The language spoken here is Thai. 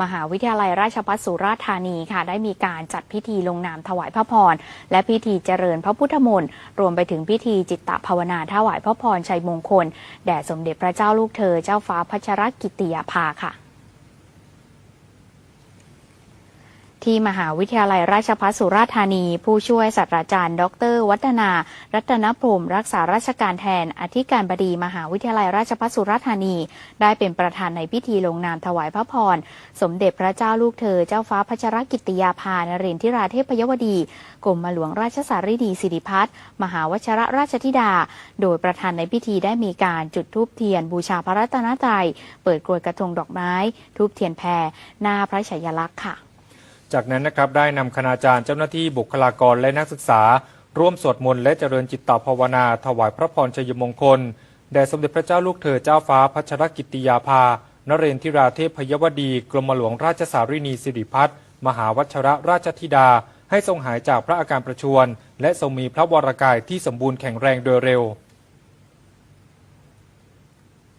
มหาวิทยาลัยราชภัฏสุราษฎร์ธานีค่ะ ได้มีการจัดพิธีลงนามถวายพระพร และพิธีเจริญพระพุทธมนต์รวมไปถึงพิธีจิตตภาวนาถวายพระพรชัยมงคล แด่สมเด็จพระเจ้าลูกเธอเจ้าฟ้าพัชรกิติยาภาค่ะ ที่มหาวิทยาลัยราชภัฏสุราษฎร์ธานี ผู้ช่วยศาสตราจารย์ ดร วัฒนา รัตนพรมรักษาราชการแทน อธิการบดีมหาวิทยาลัยราชภัฏสุราษฎร์ธานี ได้เป็นประธานในพิธีลงนามถวายพระพร สมเด็จพระเจ้าลูกเธอ เจ้าฟ้าพัชรกิติยาภานรินทิราเทพยวดี กรมหลวงราชสารีดีสิริพัฒน์มหาวชรราชธิดา โดยประธานในพิธีได้มีการจุดธูปเทียน บูชาพระรัตนตรัย เปิดกรวยกระทงดอกไม้ ทูปเทียนแพรหน้าพระฉายลักษณ์ค่ะ จากนั้นนะครับได้นำคณาจารย์เจ้าหน้าที่บุคลากรและนักศึกษา ร่วมสวดมนต์และเจริญจิตตภาวนา ถวายพระพรชัยมงคลแด่สมเด็จพระเจ้าลูกเธอเจ้าฟ้าพัชรกิติยาภานเรนทิราเทพยวดี กรมหลวงราชสารีนีสิริพัฒน์มหาวัชระราชธิดา ให้ทรงหายจากพระอาการประชวร และทรงมีพระวรากายที่สมบูรณ์แข็งแรงโดยเร็ว